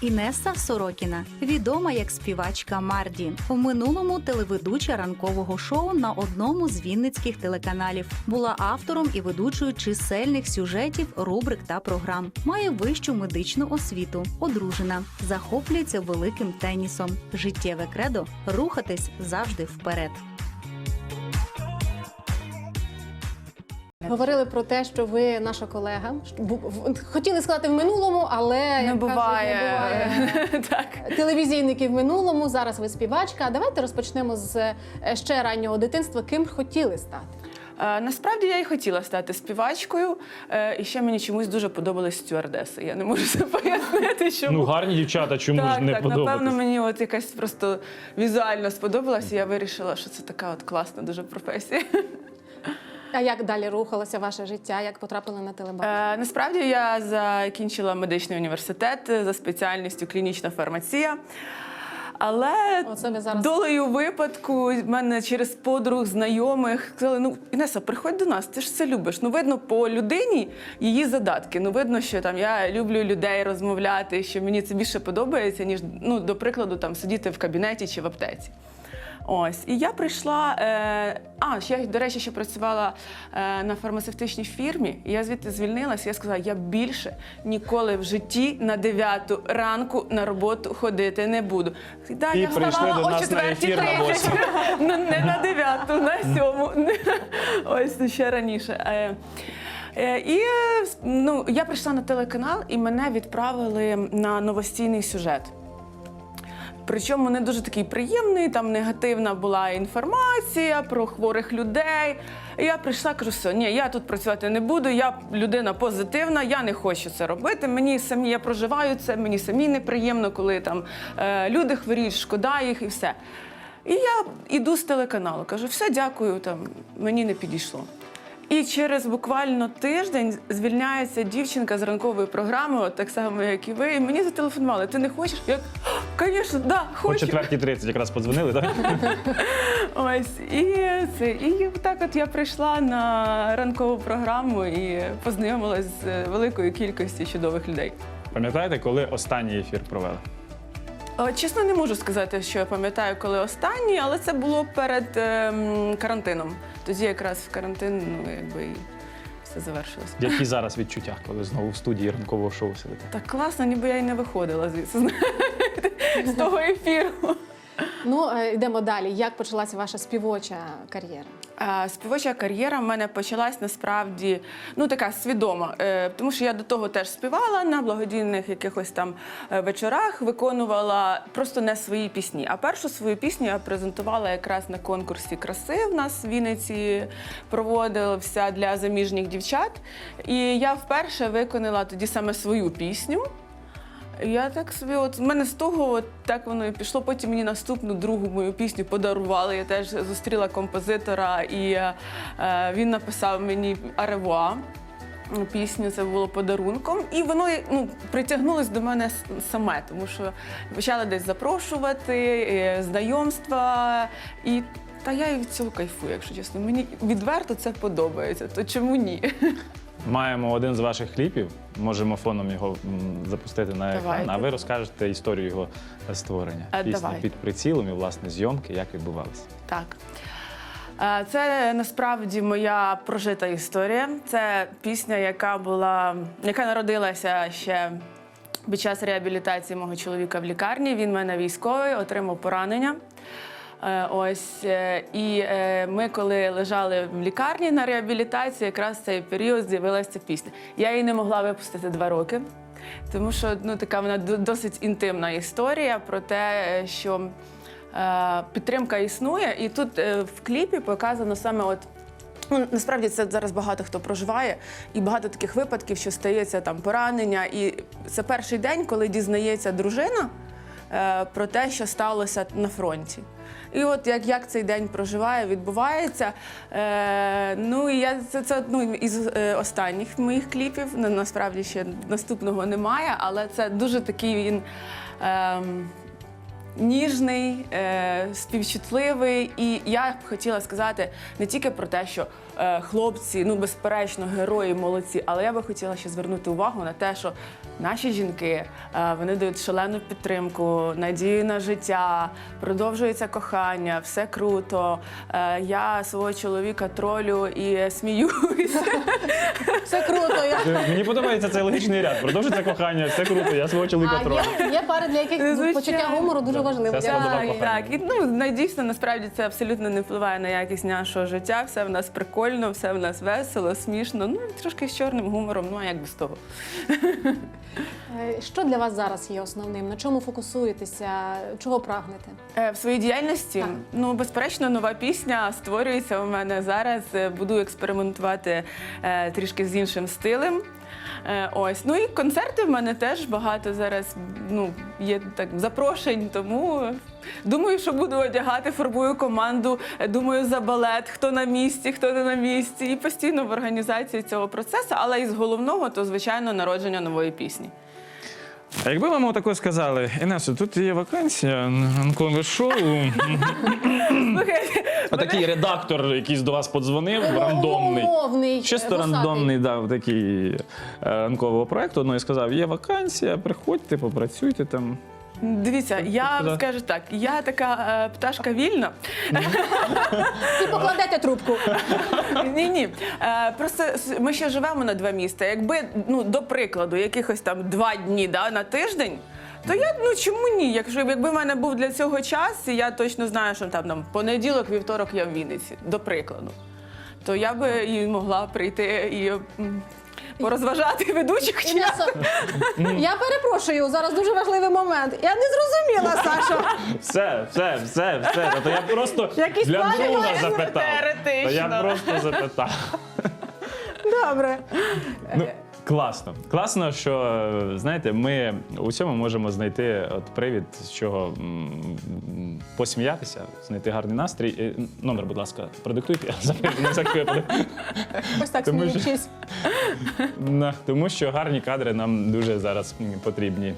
Інеса Сорокіна, відома як співачка Марді, в минулому телеведуча ранкового шоу на одному з вінницьких телеканалів. Була автором і ведучою чисельних сюжетів, рубрик та програм. Має вищу медичну освіту, одружена, захоплюється великим тенісом. Життєве кредо рухатись завжди вперед. Говорили про те, що ви наша колега. Хотіли сказати в минулому, але Не буває. Кажуть, не буває. так. Телевізійники в минулому. Зараз ви співачка. А давайте розпочнемо з е, ще раннього дитинства. Ким хотіли стати? Е, Насправді я і хотіла стати співачкою, е, і ще мені чомусь дуже подобались стюардеси. Я не можу це пояснити, чому. Ну, гарні дівчата, чому так, ж не так, подобатись? напевно, мені от якась просто візуально сподобалася. і Я вирішила, що це така от класна дуже професія. А як далі рухалося ваше життя? Як потрапили на телебачення? Е, насправді я закінчила медичний університет за спеціальністю клінічна фармація. Але зараз- долею випадку в мене через подруг, знайомих сказали: ну Інеса, приходь до нас, ти ж це любиш. Ну видно по людині її задатки. Ну видно, що там я люблю людей розмовляти, що мені це більше подобається, ніж ну, до прикладу, там сидіти в кабінеті чи в аптеці. Ось, і я прийшла. Е, а, ще я, до речі, ще працювала е, на фармацевтичній фірмі. І я звідти звільнилася. Я сказала, я більше ніколи в житті на 9 ранку на роботу ходити не буду. Да, І я вставала до о нас на 4:30. на. Ну, не на 9, на 7. Ось ну, ще раніше. Е, е, І е, ну, я прийшла на телеканал, і мене відправили на новостійний сюжет. Причому не дуже такий приємний, там негативна була інформація про хворих людей. Я прийшла, кажу, все, ні, я тут працювати не буду, я людина позитивна, я не хочу це робити. Мені самі я проживаю це, мені самі неприємно, коли там е, люди хворіють, шкода їх і все. І я йду з телеканалу, кажу, все, дякую, там мені не підійшло. І через буквально тиждень звільняється дівчинка з ранкової програми, от так само, як і ви. І мені зателефонували. Ти не хочеш? Я звісно, да, О хочу. 4.30 якраз подзвонили, так? Ось і це. І так от я прийшла на ранкову програму і познайомилась з великою кількістю чудових людей. Пам'ятаєте, коли останній ефір провели? Чесно, не можу сказати, що я пам'ятаю, коли останній, але це було перед ем, карантином. Тоді якраз в карантин, ну якби і все завершилось. Які зараз відчуття, коли знову в студії ранкового шоу сидите? Так класно, ніби я й не виходила звідси з того ефіру. Ну е, йдемо далі. Як почалася ваша співоча кар'єра? Співоча кар'єра в мене почалась насправді ну така свідома, е, тому що я до того теж співала на благодійних якихось там е, вечорах, виконувала просто не свої пісні. А першу свою пісню я презентувала якраз на конкурсі краси. В нас в Вінниці проводився для заміжніх дівчат. І я вперше виконала тоді саме свою пісню. Я так собі, от в мене з того от так воно і пішло. Потім мені наступну другу мою пісню подарували. Я теж зустріла композитора, і е, він написав мені аревуа. Пісню це було подарунком, і воно ну, притягнулось до мене саме, тому що почали десь запрошувати, е, знайомства. І та я і від цього кайфую, якщо чесно. Мені відверто це подобається. То чому ні? Маємо один з ваших кліпів, можемо фоном його м, запустити на екран, Давайте. а ви розкажете історію його створення. Пісня давай. під прицілом і власне зйомки, як відбувалися. Так. Е, Це насправді моя прожита історія. Це пісня, яка була, яка народилася ще під час реабілітації мого чоловіка в лікарні. Він в мене військовий, отримав поранення. Е, Ось е, і е, ми, коли лежали в лікарні на реабілітації, якраз цей період з'явилася пісня. Я її не могла випустити два роки, тому що ну така вона досить інтимна історія про те, що підтримка існує, і тут в кліпі показано саме от. Ну, насправді це зараз багато хто проживає, і багато таких випадків, що стається там поранення. І це перший день, коли дізнається дружина про те, що сталося на фронті. І от як, як цей день проживає, відбувається. Е, ну і я це, це ну, із е, останніх моїх кліпів. Ну, насправді ще наступного немає, але це дуже такий він. ем, ніжний, е, співчутливий. І я б хотіла сказати не тільки про те, що е, хлопці, ну безперечно, герої молодці. Але я би хотіла ще звернути увагу на те, що наші жінки е, вони дають шалену підтримку, надію на життя, продовжується кохання, все круто. Е, Я свого чоловіка тролю і сміюся. Все круто. Я... Мені подобається цей логічний ряд. Продовжується кохання, все круто. Я свого чоловіка А, трою. є, є пари, для яких ну, Звичайно. почуття гумору дуже важливо. Це Так, так. І ну надійсно, насправді це абсолютно не впливає на якість нашого життя. Все в нас прикольно, все в нас весело, смішно. Ну трошки з чорним гумором. Ну а як без того? Е, Що для вас зараз є основним? На чому фокусуєтеся? Чого прагнете? Е, В своїй діяльності, Так. ну безперечно, нова пісня створюється у мене зараз. Е, Буду експериментувати е, трішки з іншим стилем. Е, ось, ну і концерти в мене теж багато зараз. Ну є так запрошень, тому думаю, що буду одягати, формую команду. е, Думаю за балет, хто на місці, хто не на місці, і постійно в організації цього процесу. Але із головного, то звичайно народження нової пісні. А якби вам отако сказали, Інесо, тут є вакансія на ранкове шоу. Отакий редактор, якийсь до вас подзвонив, рандомний. Умовний, Чисто е, вусатий. рандомний дав такий е, ранкового проекту. Ну і сказав: є вакансія, приходьте, попрацюйте там. Дивіться, я Куди? скажу так, я така е, пташка вільна. І покладете трубку. Ні, ні. Е, просто с- ми ще живемо на два міста. Якби, ну, до прикладу, якихось там два дні да, на тиждень. То я ну чому ні? Якщо якби в мене був для цього час, і я точно знаю, що там, там понеділок, вівторок я в Вінниці, до прикладу, то я би і могла прийти і м, порозважати ведучих. чи як. Інесо, я перепрошую, зараз дуже важливий момент. Я не зрозуміла, Саша. Все, все, все, все. Та я просто Якісь для плани друга маєш? запитав. Та я просто запитав. Добре. Ну, класно. Класно, що знаєте, ми у цьому можемо знайти от привід, з чого м, посміятися, знайти гарний настрій. Е, Номер, будь ласка, продиктуйте. На випадок. Ось так Тому що- сміючись. На, Тому що гарні кадри нам дуже зараз м, потрібні.